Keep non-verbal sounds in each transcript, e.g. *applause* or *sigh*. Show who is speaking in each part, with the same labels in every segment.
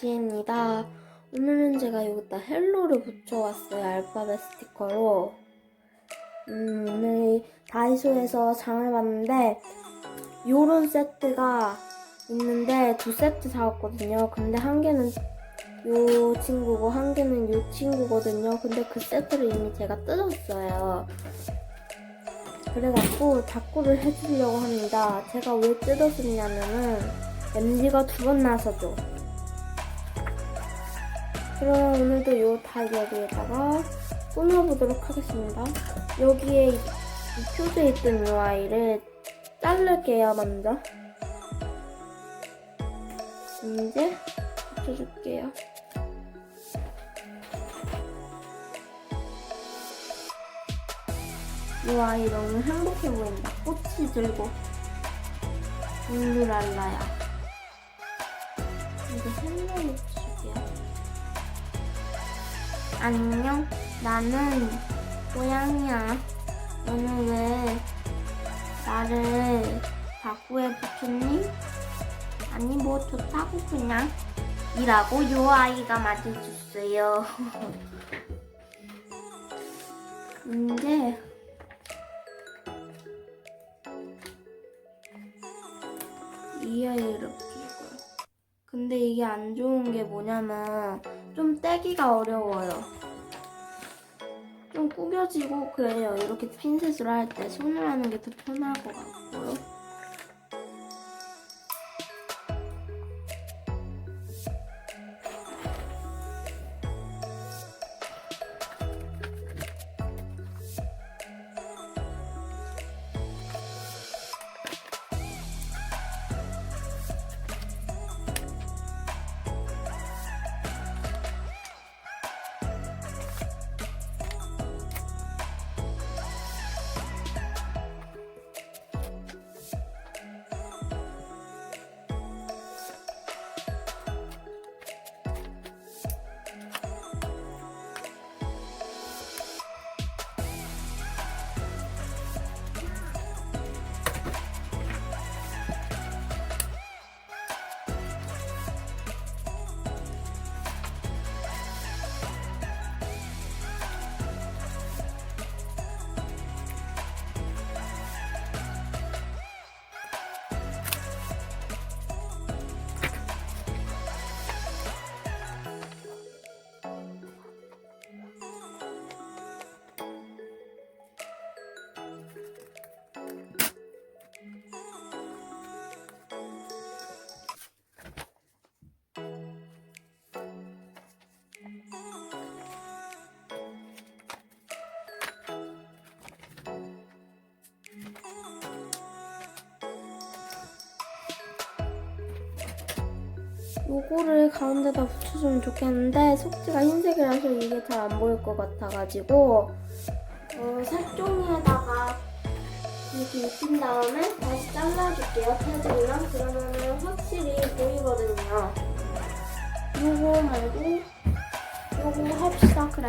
Speaker 1: 지혜입니다. 오늘은 제가 여기다 헬로를 붙여왔어요. 알파벳 스티커로. 음, 오늘 다이소에서 장을 봤는데, 요런 세트가 있는데, 두 세트 사왔거든요. 근데 한 개는 요 친구고, 한 개는 요 친구거든요. 근데 그 세트를 이미 제가 뜯었어요. 그래갖고, 다꾸를 해주려고 합니다. 제가 왜 뜯었냐면은, MG가 두 번 나서죠. 그럼 오늘도 요 다이어리에다가 꾸며보도록 하겠습니다. 여기에 이, 이 표지에 있던 요 아이를 자를게요, 먼저. 이제 붙여줄게요. 요 아이 너무 행복해 보인다. 꽃이 들고. 이제 헬로우 붙여줄게요. 안녕. 나는 고양이야. 너는 왜 나를 다구에 붙였니? 아니 뭐 좋다고 그냥 이라고 요 아이가 맞아줬어요. *laughs* 근데 이 아이 이렇게. 근데 이게 안 좋은 게 뭐냐면 좀 떼기가 어려워요. 좀 구겨지고 그래요. 이렇게 핀셋으로 할 때 손을 하는 게 더 편할 것 같고요. 요거를 가운데다 붙여주면 좋겠는데 속지가 흰색이라서 이게 잘 안 보일 것 같아가지고 어, 색종이에다가 이렇게 입힌 다음에 다시 잘라줄게요. 테두리랑 그러면은 확실히 보이거든요. 요거 말고 요거 합시다. 그래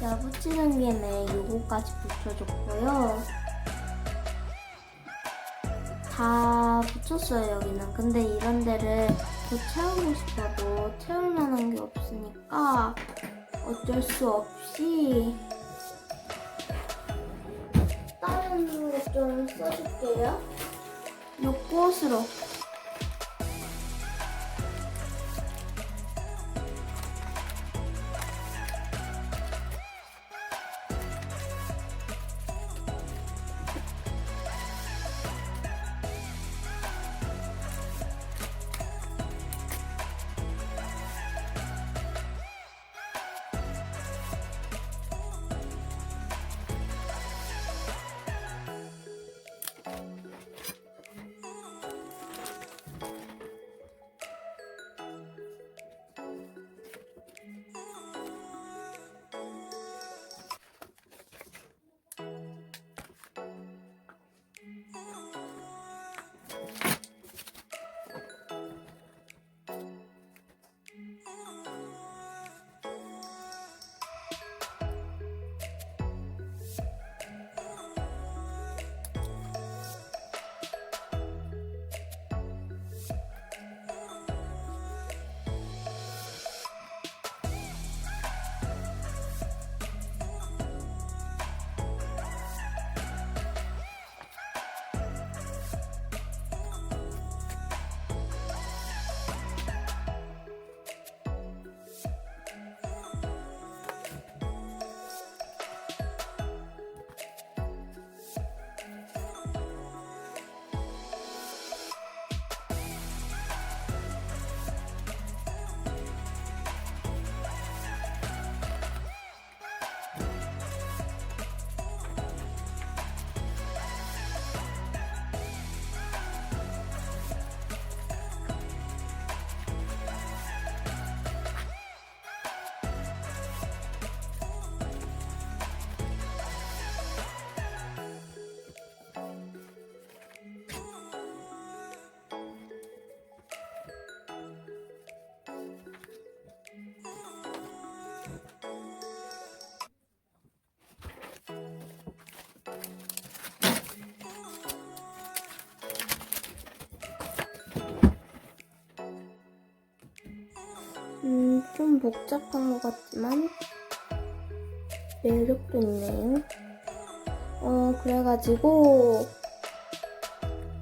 Speaker 1: 자, 붙이는 김에 요거까지 붙여줬고요. 다 붙였어요, 여기는. 근데 이런 데를 더 채우고 싶어도 채울 만한 게 없으니까 어쩔 수 없이 다른 거 좀 써줄게요. 요 꽃으로. 음, 좀 복잡한 것 같지만 매력도 있네요. 어, 그래가지고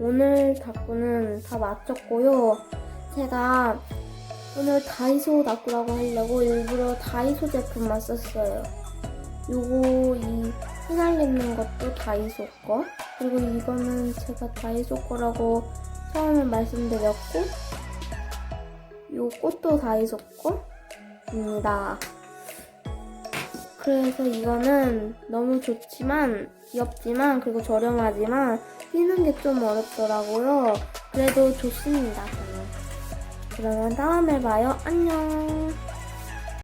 Speaker 1: 오늘 다꾸는 다 마쳤고요. 제가 오늘 다이소 다꾸라고 하려고 일부러 다이소 제품만 썼어요. 요거 이 휘날리는 것도 다이소 거 그리고 이거는 제가 다이소 거라고 처음에 말씀드렸고 요 꽃도 다이소 거입니다. 그래서 이거는 너무 좋지만 귀엽지만 그리고 저렴하지만 끼는 게 좀 어렵더라고요. 그래도 좋습니다. 저는. 그러면 다음에 봐요. 안녕.